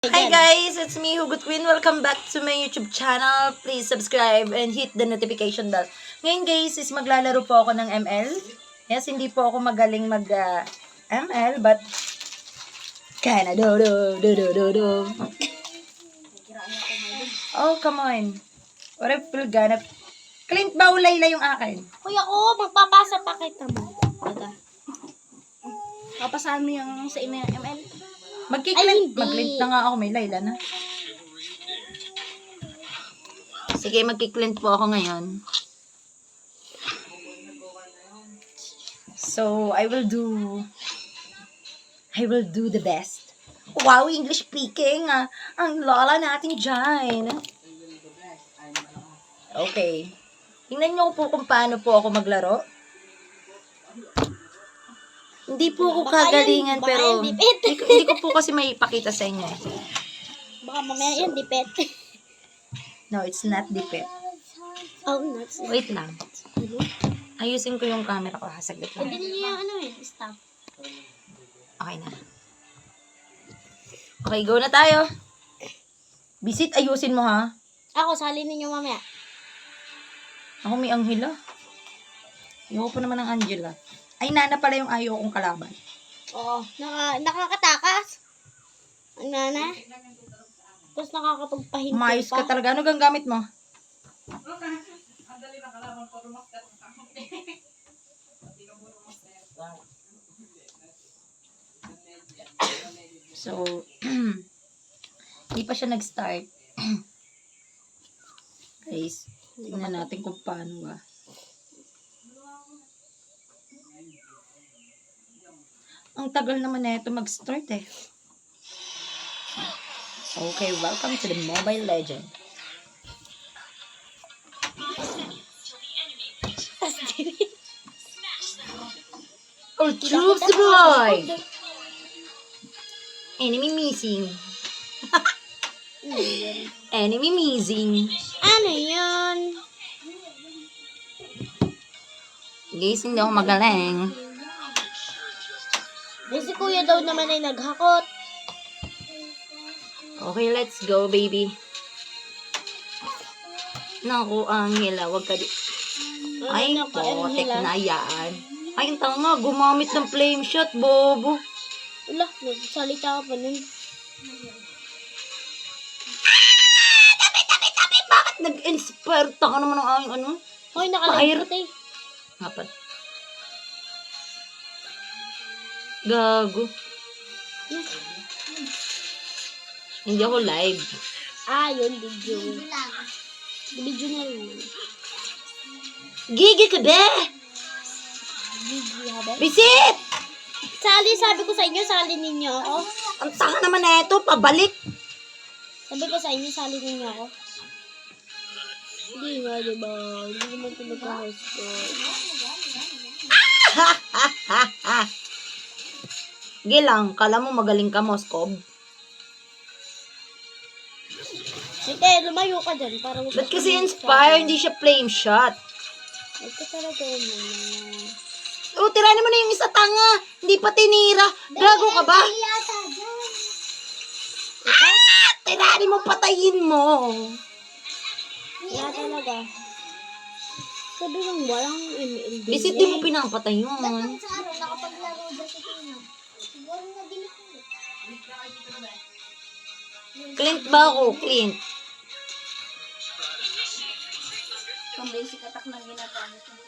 Hi guys, it's me, Hugot Queen. Welcome back to my YouTube channel. Please subscribe and hit the notification bell. Ngayon guys, is maglalaro po ako ng ML. Yes, hindi po ako magaling mag ah, ML, but kinda do do do do do do. Oh, come on. What if we're gonna... Clint ba ulay yung akin? Kuya ko, magpapasa pa kita mo. Baga. Papasahan mo yung sa email ML. Ay, Magkiklint. hindi. Mag-clint na nga ako. May Layla na. Sige, magkiklint po ako ngayon. So, I will do... I will do the best. Wow, English speaking. ah. ang lola natin dyan. Okay. Tingnan niyo po kung paano po ako maglaro. Hindi po ako Baka kagalingan, baka pero dipit. hindi, ko- hindi ko po kasi may ipakita sa inyo. eh. Baka mamaya yun, dipet. No, it's not dipit. oh, nuts. Wait lang. Ayusin ko yung camera ko. Ha, saglit Pwede lang. niya yung ano eh, stop. Okay na. Okay, go na tayo. Bisit, ayusin mo ha. Ako, salin ninyo mamaya. Ako may Angela. Ayoko pa naman ng Angela. Ay, nana pala yung ayaw kong kalaban. Oo. Naka, nakakatakas. Ang nana. Tapos nakakapagpahinto Umayos ka pa. talaga. Ano gang gamit mo? So, hindi pa siya nag-start. Guys, tingnan natin kung paano ba. Ang tagal naman na ito mag-start eh. Okay, welcome to the Mobile Legend. All troops deployed! Enemy missing. Enemy missing. ano yun? Guys, hindi ako magaling. Eh, si kuya daw naman ay naghakot. Okay, let's go, baby. Naku, Angela, wag ka di... Ay, potek na yan. Ay, ang tanga, gumamit ng flame shot, bobo. Wala, nagsalita ka pa nun. Bakit nag-inspire ka naman ng aking ano? Hoy, Fire. nakalive Gago. Hindi ako live. Ah, yun, video. Video na rin. Gigi ka be! Video, habe? Bisit! Sali, sabi ko sa inyo, sali ninyo ako. Ang tanga naman na ito, pabalik. Sabi ko sa inyo, sali ninyo ako. Hindi nga, diba? Hindi naman ito nagka-host Gilang, kala mo magaling ka, Moskob. Sige, lumayo ka dyan para Ba't ka kasi inspire, hindi siya flame shot? Ka talaga naman. O, tiranin mo na yung isa tanga. Hindi pa tinira. Gago ka ba? Ito? Tiranin mo, patayin mo. Wala talaga. Sabi lang, walang ML. Bisit di mo pinapatay yun. Clint ba ako? Clint. Ang basic attack na ginagamit ng!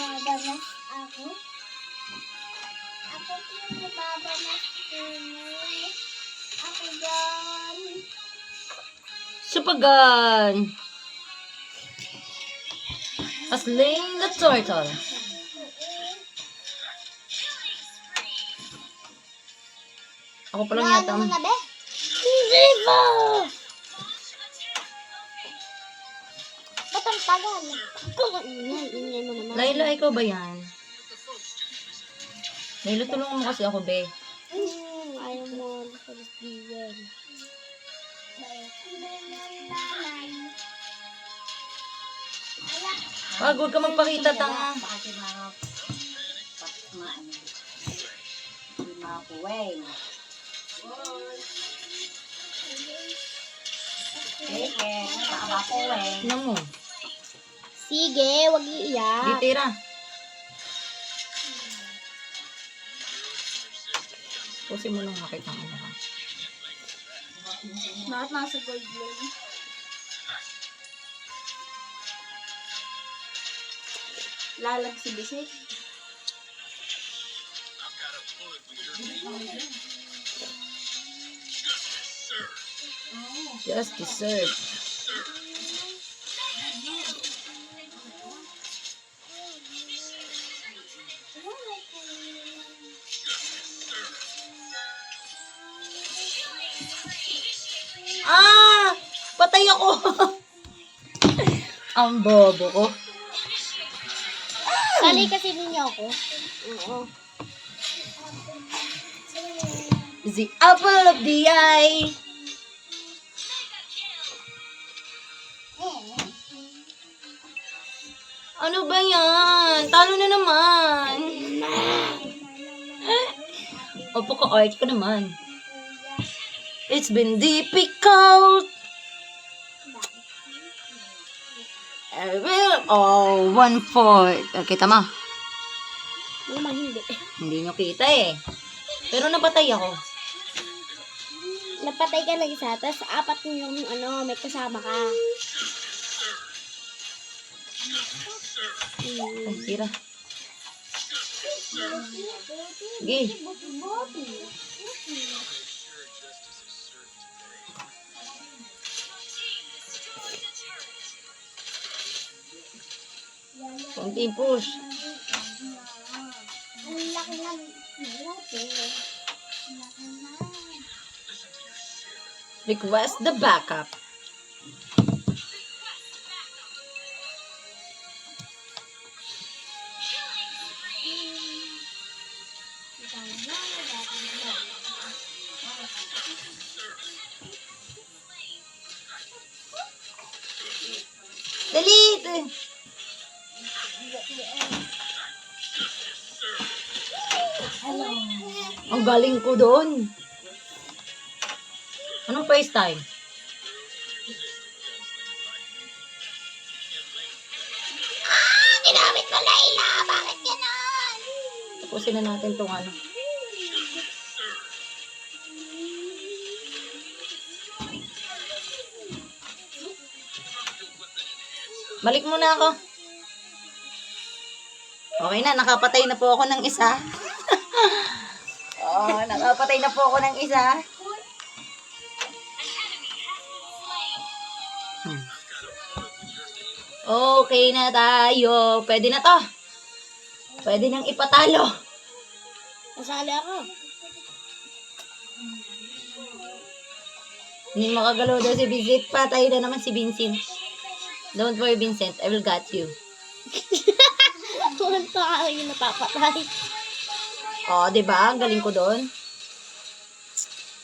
Babalas ako? Ako yung babalas tunay. Ako dyan. Supagan. A sling the turtle. Ako pa lang yata. ang- na be? Hindi ba? Ba't ang tagal? Ingay, ingay mo naman. Layla, ikaw ba yan? Layla, tulungan mo kasi ako, be. Ayaw mo sa lesbian. Wag, huwag ka magpakita, tanga. Ano. Ano mo? Sige, wag iiyak. Di tira. Pusin mo lang makita mo na. Bakit nasa gold lane? Lalag si Bisik. Just deserve. Ah! Patay ako! Ang bobo ko. Kali kasi ninyo ako. Oo. The apple of the eye. Ano ba yan? Talo na naman. Opo ko, art ko naman. It's been difficult. Oh, one fourth. Ah, Kita mo? Naman hindi. Hindi nyo kita eh. Pero napatay ako. Napatay ka ng isa, tapos apat yung ano, may kasama ka. Ay, tira. Sige. Konti push. Ang laki ng Request the backup. Galing ko doon. Anong first time? Ah, ginamit mo Layla! Bakit ganon? Tapusin na natin tong ano. Balik muna ako. Okay na, nakapatay na po ako ng isa. Oh, nakapatay na po ako ng isa. Hmm. Okay na tayo. Pwede na to. Pwede nang ipatalo. Nasali ako. Hindi makagalaw daw si Vincent. Patay na naman si Vincent. Don't worry, Vincent. I will got you. Kung pa ako yung napapatay. Oh, di ba? Ang galing ko doon.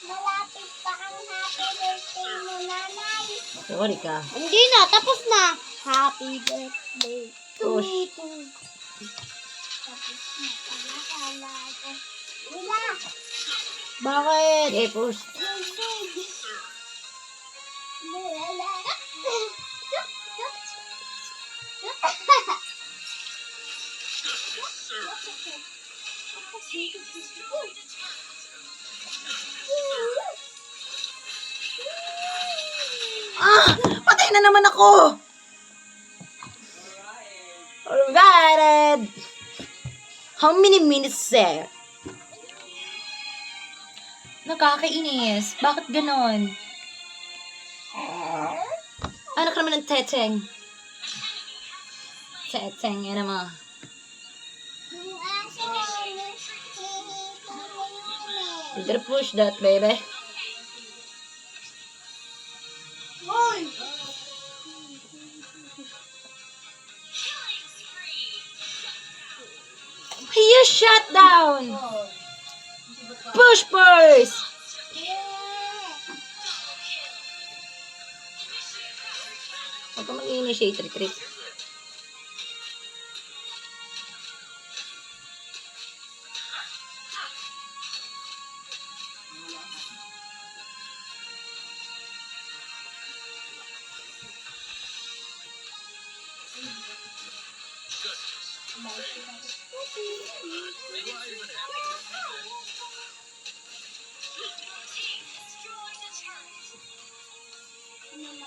Malapit pa ang happy birthday mo, nanay. Sorry ka. Hindi na, tapos na. Happy birthday to Push. me too. Tapos na, pagkakala ko. Wala. Bakit? Eh, push. Wala. Ah! Patay na naman ako! Alright! How many minutes there? Nakakainis. Bakit ganon? Anak naman ng teteng. Teteng, yan naman. Better push that, baby. You shut down! Push first! Huwag ka mag-initiate retreat.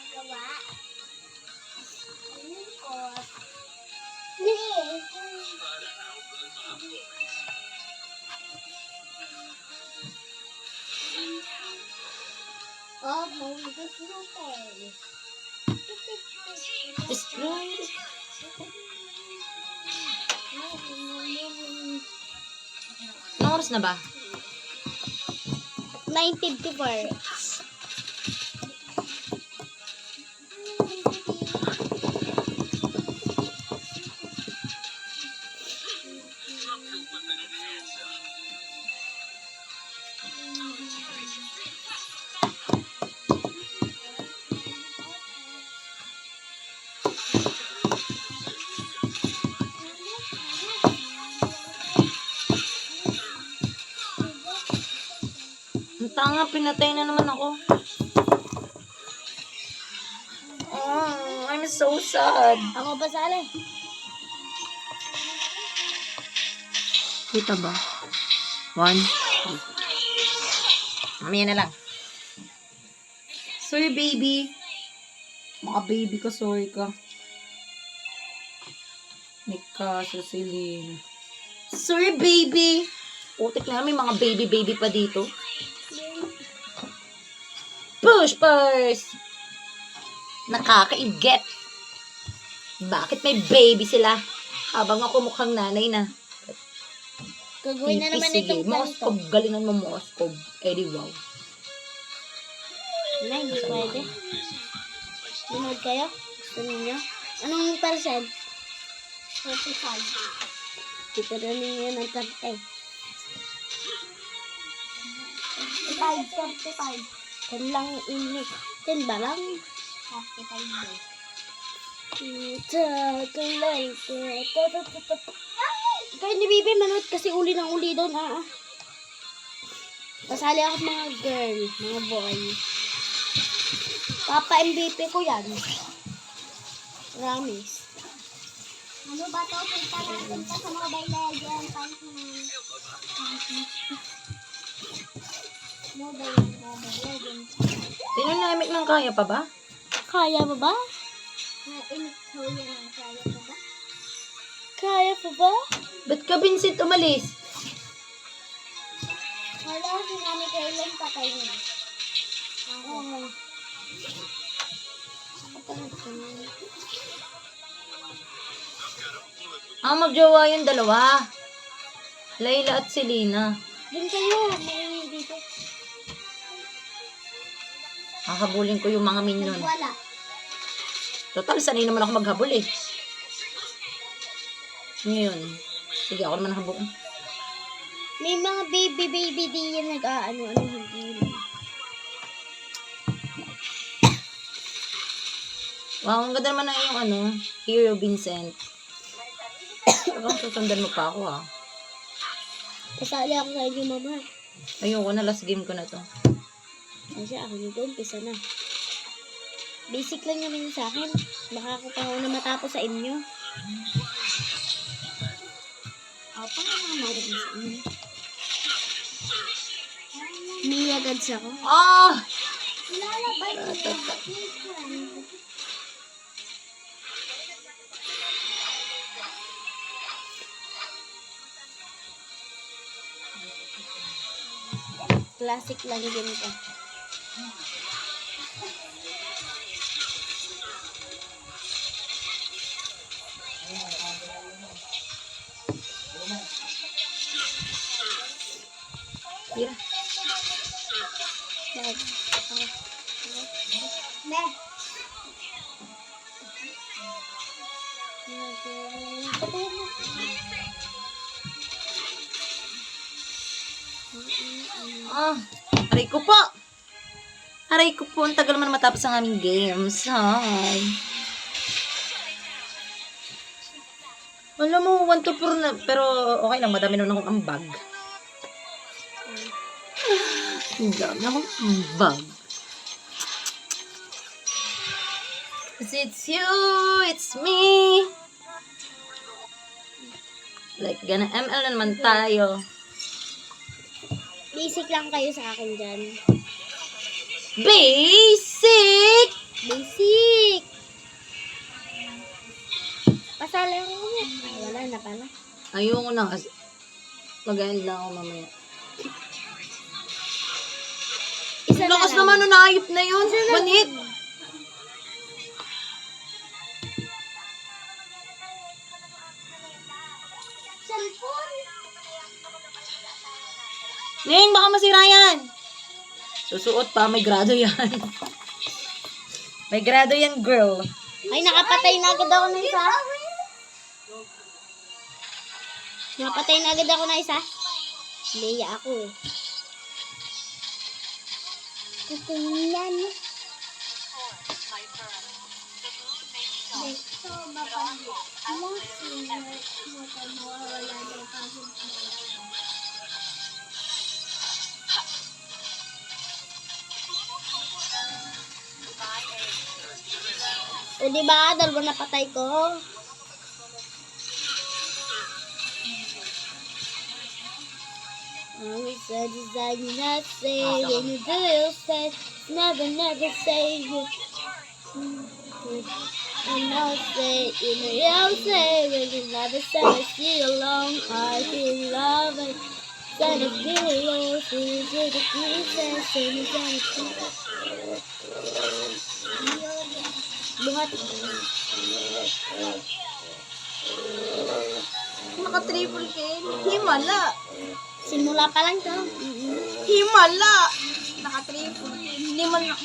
Ko? Yes. Oh, mawigas mo pa eh. Destroy. Anong oras na ba? 954. Tanga, pinatay na naman ako. Oh, I'm so sad. Ako ba sala? Kita ba? One, two. Mamaya na lang. Sorry, baby. Mga baby ka, sorry ka. May kaso si Lynn. Sorry, baby. Putik na may mga baby-baby pa dito. Push, push! Nakakaigit. Bakit may baby sila? Habang ako mukhang nanay na. Gagawin na Pipi, naman sige. itong ganito. Moskob, galingan mo Moskob. Eh di wow. Na, hindi pwede. Manood kayo? Gusto ninyo? Anong percent? 45. Dito na ninyo ng 30. 5, 45. 10 lang ini. 10 ba lang? 45 ba? Kaya ni Bibi, manood kasi uli ng uli doon, ah. Kasali ako mga girl, mga boy. Papa MVP ko yan. Promise. Ano ba to? Punta natin sa Mobile Legends. Mobile, Dynamic ng kaya pa ba? Kaya pa ba? Kaya pa ba? Ba't ka, Vincent, umalis? Wala, si Mami kailan patay niya. Oo. Ah, magjowa yung dalawa. Layla at Selena. Doon kayo, may dito. Hahabulin ko yung mga minion. Wala. Total, sanay naman ako maghabol eh. Ngayon, sige ako naman habol. May mga baby baby di yan nag-aano ano hindi. Wow, ang ganda naman na yung ano, Hero Vincent. Parang susundan mo pa ako ha. Kasali ako sa inyo mama. Ayoko na, last game ko na to. Kasi ako nito, umpisa na. Basic lang naman sa akin. Baka ako pa na matapos sa inyo. O, paano nga mawag sa inyo? Mia gads ako. Ah! Lalabay niya. Classic lang din ito. Tira. Ah, aray ko po. Aray ko po, ang tagal naman matapos ang aming games. Hi. Alam mo, 1 to 4 na, pero okay lang, madami naman akong ambag. Ang dami akong ambag. Cause it's you, it's me. Like, gana ML na naman tayo. Basic lang kayo sa akin dyan. Basic! Basic! Pasala ko. Ay, wala na pala. Ayoko na kasi. Mag-end lang ako mamaya. Isa na Lakas lang. naman nun, ayop na yun. One hit. Cellphone? Ning, baka masira yan. Susuot pa, may grado yan. may grado yan, girl. Ay, nakapatay na agad ako ng isa. Nakapatay na agad ako ng isa. Leia ako eh. Ito yan. O di ba, dalawa na patay ko. Always said design you not say when you do you say never never say you and I'll say in the real say when you never say I see alone I feel love and Then I feel alone, good, the princess, and it's gonna Buhat. Naka-triple kill. Himala. Simula pa lang to. Himala. Naka-triple kill. Hindi man na...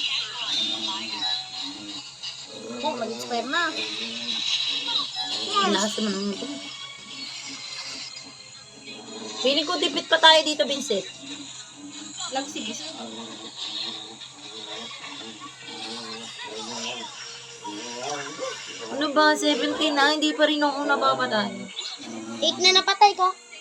Oh, mag-expire na. Ang lakas naman ng ito. Feeling ko tipid pa tayo dito, Vincent. Lagsibis. Ano ba, 17 na, hindi pa rin ako napapatay. 8 na napatay ko.